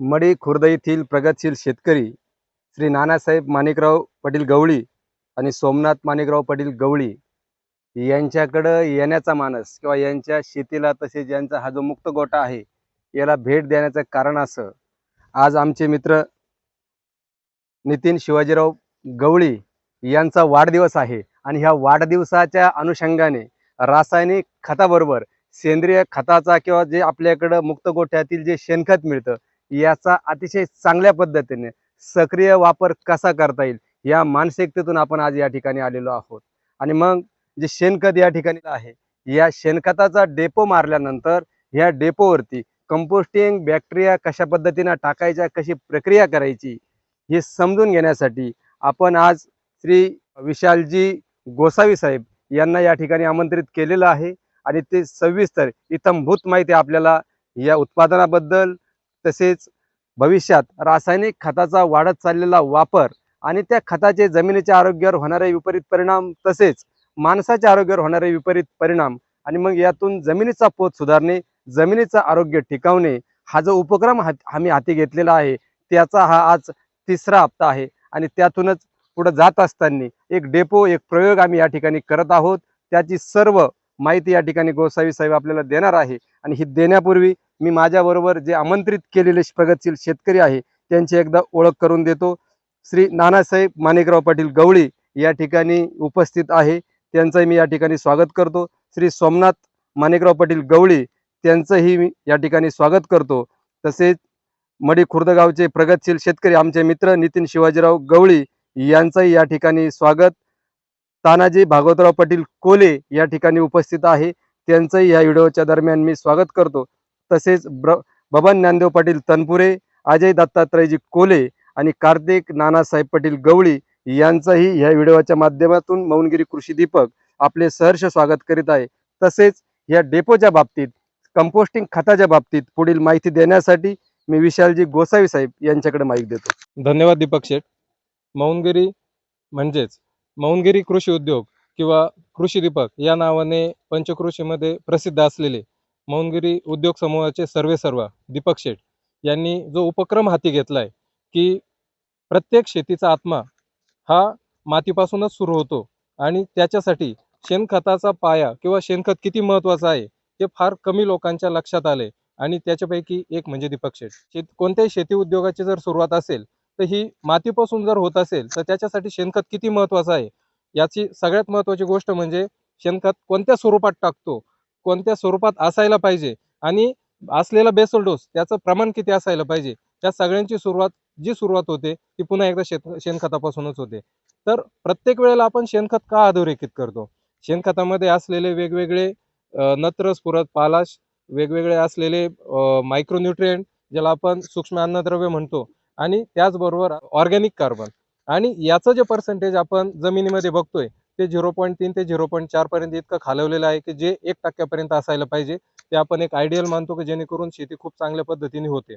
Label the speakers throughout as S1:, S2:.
S1: मडी खुर्द येथील प्रगतशील शेतकरी श्री नानासाहेब माणिकराव पाटील गवळी आणि सोमनाथ माणिकराव पाटील गवळी यांच्याकडं येण्याचा मानस किंवा यांच्या शेतीला तसेच यांचा हा जो मुक्त गोटा आहे याला भेट देण्याचं कारण असं. आज आमचे मित्र नितीन शिवाजीराव गवळी यांचा वाढदिवस आहे आणि ह्या वाढदिवसाच्या अनुषंगाने रासायनिक खताबरोबर सेंद्रिय खताचा किंवा जे आपल्याकडं मुक्त गोठ्यातील जे शेणखत मिळतं याचा अतिशय चांगल्या पद्धतीने सक्रिय वापर कसा करता येईल या मानसिकतेतून आपण आज या ठिकाणी आलेलो आहोत. आणि मग जे शेणखत या ठिकाणी आहे या शेणखताचा डेपो मारल्यानंतर या डेपोवरती कंपोस्टिंग बॅक्टेरिया कशा पद्धतीनं टाकायच्या कशी प्रक्रिया करायची हे समजून घेण्यासाठी आपण आज श्री विशालजी गोसावी साहेब यांना या ठिकाणी आमंत्रित केलेलं आहे. आणि ते सविस्तर इतंभूत माहिती आपल्याला या उत्पादनाबद्दल तसेच भविष्यात रासायनिक खताचा वाढत चाललेला वापर आणि त्या खताचे जमिनीच्या आरोग्यावर होणारे विपरीत परिणाम तसेच माणसाच्या आरोग्यावर होणारे विपरीत परिणाम आणि मग यातून जमिनीचा पोत सुधारणे जमिनीचं आरोग्य टिकवणे हा जो उपक्रम आम्ही हाती घेतलेला आहे त्याचा हा आज तिसरा हप्ता आहे आणि त्यातूनच पुढे जात असताना एक डेपो एक प्रयोग आम्ही या ठिकाणी करत आहोत. त्याची सर्व माहिती या ठिकाणी गोसावी साहेब आपल्याला देणार आहे. आणि ही देण्यापूर्वी मी माझ्याबरोबर जे आमंत्रित केलेले प्रगतशील शेतकरी आहे त्यांची एकदा ओळख करून देतो. श्री नानासाहेब माणिकराव पाटील गवळी या ठिकाणी उपस्थित आहे. त्यांचंही मी या ठिकाणी स्वागत करतो. श्री सोमनाथ माणिकराव पाटील गवळी त्यांचंही मी या ठिकाणी स्वागत करतो. तसेच मडी खुर्दगावचे प्रगतशील शेतकरी आमचे मित्र नितीन शिवाजीराव गवळी यांचंही या ठिकाणी स्वागत. तानाजी भागवतराव पाटील कोले या ठिकाणी उपस्थित आहे. त्यांचंही या व्हिडिओच्या दरम्यान मी स्वागत करतो. तसेच ब्र बबन ज्ञानदेव पाटील तनपुरे अजय दत्तात्रयजी कोले आणि कार्तिक नानासाहेब पाटील गवळी यांचंही या व्हिडिओच्या माध्यमातून मौनगिरी कृषी दीपक आपले सहर्ष स्वागत करीत आहे. तसेच या डेपोच्या बाबतीत कंपोस्टिंग खताच्या बाबतीत पुढील माहिती देण्यासाठी मी विशालजी गोसावी साहेब यांच्याकडे माहिती देतो.
S2: धन्यवाद दीपक शेठ. मौनगिरी म्हणजेच मौनगिरी कृषी उद्योग किंवा कृषी दीपक या नावाने पंचकृषीमध्ये प्रसिद्ध असलेले मौनगिरी उद्योग समूहाचे सर्वे सर्व दीपक शेठ यांनी जो उपक्रम हाती घेतला आहे की प्रत्येक शेतीचा आत्मा हा मातीपासूनच सुरू होतो आणि त्याच्यासाठी शेणखताचा पाया किंवा शेणखत किती महत्त्वाचं आहे हे फार कमी लोकांच्या लक्षात आले. आणि त्याच्यापैकी एक म्हणजे दीपक शेठ. शेत कोणत्याही शेती उद्योगाची जर सुरुवात असेल तर ही मातीपासून जर होत असेल तर त्याच्यासाठी शेणखत किती महत्वाचं आहे? याची सगळ्यात महत्त्वाची गोष्ट म्हणजे शेणखत कोणत्या स्वरूपात टाकतो? कोणत्या स्वरूपात असायला पाहिजे? आणि असलेला बेसल डोस त्याचं प्रमाण किती असायला पाहिजे? त्या सगळ्यांची सुरुवात जी सुरुवात होते ती पुन्हा एकदा शेत शेणखतापासूनच होते. तर प्रत्येक वेळेला आपण शेणखत का अधोरेखित करतो? शेणखतामध्ये असलेले वेगवेगळे नत्र स्फुरत पालाश वेगवेगळे असलेले मायक्रोन्युट्रिएंट ज्याला आपण सूक्ष्म अन्नद्रव्य म्हणतो आणि त्याचबरोबर ऑर्गॅनिक कार्बन. आणि याचं जे पर्सेंटेज आपण जमिनीमध्ये बघतोय ते झिरो पॉईंट तीन ते झिरो पॉईंट चार पर्यंत इतकं खालवलेलं आहे की जे एक टक्क्यापर्यंत असायला पाहिजे. ते आपण एक आयडियल मानतो की जेणेकरून शेती खूप चांगल्या पद्धतीने होते.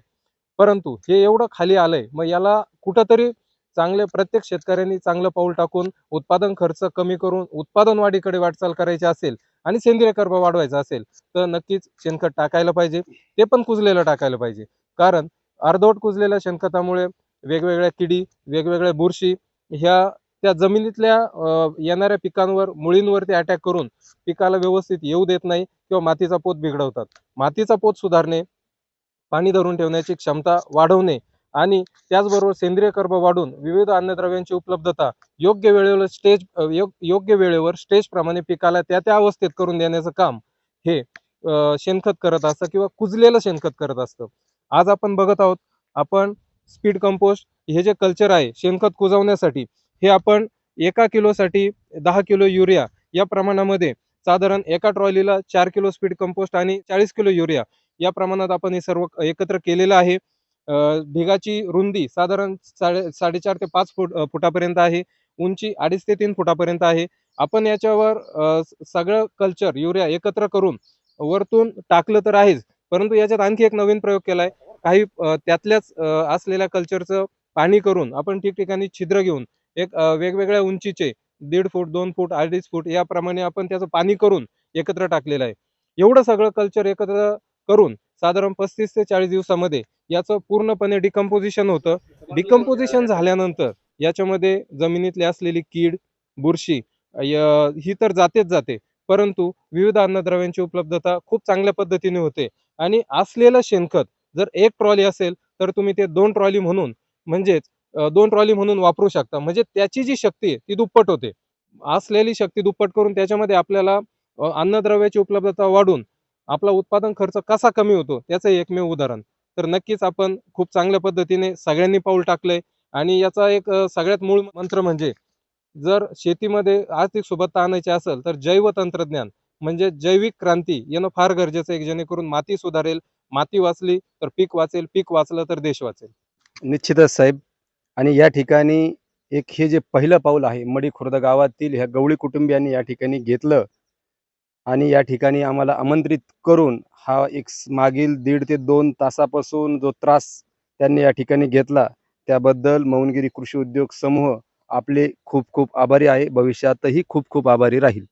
S2: परंतु हे एवढं खाली आलंय मग याला कुठंतरी चांगले प्रत्येक शेतकऱ्यांनी चांगलं पाऊल टाकून उत्पादन खर्च कमी करून उत्पादन वाढीकडे वाटचाल करायची असेल आणि सेंद्रिय कर्ब वाढवायचा असेल तर नक्कीच शेणखत टाकायला पाहिजे. ते पण कुजलेलं टाकायला पाहिजे. कारण अर्धवट कुजलेल्या शेणखतामुळे वेगवेगळ्या किडी वेगवेगळ्या बुरशी ह्या त्या जमिनीतल्या येणाऱ्या पिकांवर मुळींवरती अटॅक करून पिकाला व्यवस्थित येऊ देत नाही किंवा मातीचा पोत बिघडवतात. मातीचा पोत सुधारणे पाणी धरून ठेवण्याची क्षमता वाढवणे आणि त्याचबरोबर सेंद्रिय कर्ब वाढून विविध अन्नद्रव्यांची उपलब्धता योग्य वेळेवर स्टेज योग्य वेळेवर स्टेज प्रमाणे पिकाला त्या त्या अवस्थेत करून देण्याचं काम हे शेणखत करत असतं किंवा कुजलेलं शेणखत करत असतं. आज आपण बघत आहोत आपण स्पीड कंपोस्ट हे जे कल्चर आहे शेणखत कुजवण्यासाठी हे आपण एका किलोसाठी दहा किलो युरिया या प्रमाणामध्ये साधारण एका ट्रॉलीला चार किलो स्पीड कंपोस्ट आणि चाळीस किलो युरिया या प्रमाणात आपण हे सर्व एकत्र केलेलं आहे. ढिगाची रुंदी साधारण साडे साडेचार ते पाच फूट फुटापर्यंत आहे. उंची अडीच ते तीन फुटापर्यंत आहे. आपण याच्यावर सगळं कल्चर युरिया एकत्र करून वरतून टाकलं तर आहेच परंतु याच्यात आणखी एक नवीन प्रयोग केला आहे काही त्यातल्याच असलेल्या कल्चरचं पाणी करून आपण ठिकठिकाणी छिद्र घेऊन एक वेगवेगळ्या उंचीचे दीड फूट दोन फूट अडीच फूट याप्रमाणे आपण त्याचं पाणी करून एकत्र टाकलेलं आहे. एवढं सगळं कल्चर एकत्र करून साधारण पस्तीस ते चाळीस दिवसामध्ये याचं पूर्णपणे डिकम्पोजिशन होतं. डिकम्पोजिशन झाल्यानंतर याच्यामध्ये जमिनीतली असलेली कीड बुरशी ही तर जातेच जाते. परंतु विविध अन्नद्रव्यांची उपलब्धता खूप चांगल्या पद्धतीने होते. आणि असलेलं शेणखत जर एक ट्रॉली असेल तर तुम्ही ते दोन ट्रॉली म्हणून म्हणजेच दोन ट्रॉली म्हणून वापरू शकता. म्हणजे त्याची जी शक्ती आहे ती दुप्पट होते. असलेली शक्ती दुप्पट करून त्याच्यामध्ये आपल्याला अन्नद्रव्याची उपलब्धता वाढून आपला उत्पादन खर्च कसा कमी होतो त्याचं एकमेव उदाहरण. तर नक्कीच आपण खूप चांगल्या पद्धतीने सगळ्यांनी पाऊल टाकलंय. आणि याचा एक सगळ्यात मूळ मंत्र म्हणजे जर शेतीमध्ये आर्थिक सुबत्ता आणायची असेल तर जैव तंत्रज्ञान म्हणजे जैविक क्रांती येणं फार गरजेचं आहे. जेणेकरून माती सुधारेल माती वाचली तर पीक वाचेल पीक वाचलं तर देश वाचेल.
S1: निश्चितच साहेब. आणि या ठिकाणी एक हे जे पहिलं पाऊल आहे मडी खुर्द गावातील ह्या गवळी कुटुंबियांनी या ठिकाणी घेतलं. आणि या ठिकाणी आम्हाला आमंत्रित करून हा एक मागील दीड ते दोन तासापासून जो त्रास त्यांनी या ठिकाणी घेतला त्याबद्दल मौनगिरी कृषी उद्योग समूह आपले खूप खूप आभारी आहे. भविष्यातही खूप खूप आभारी राहील.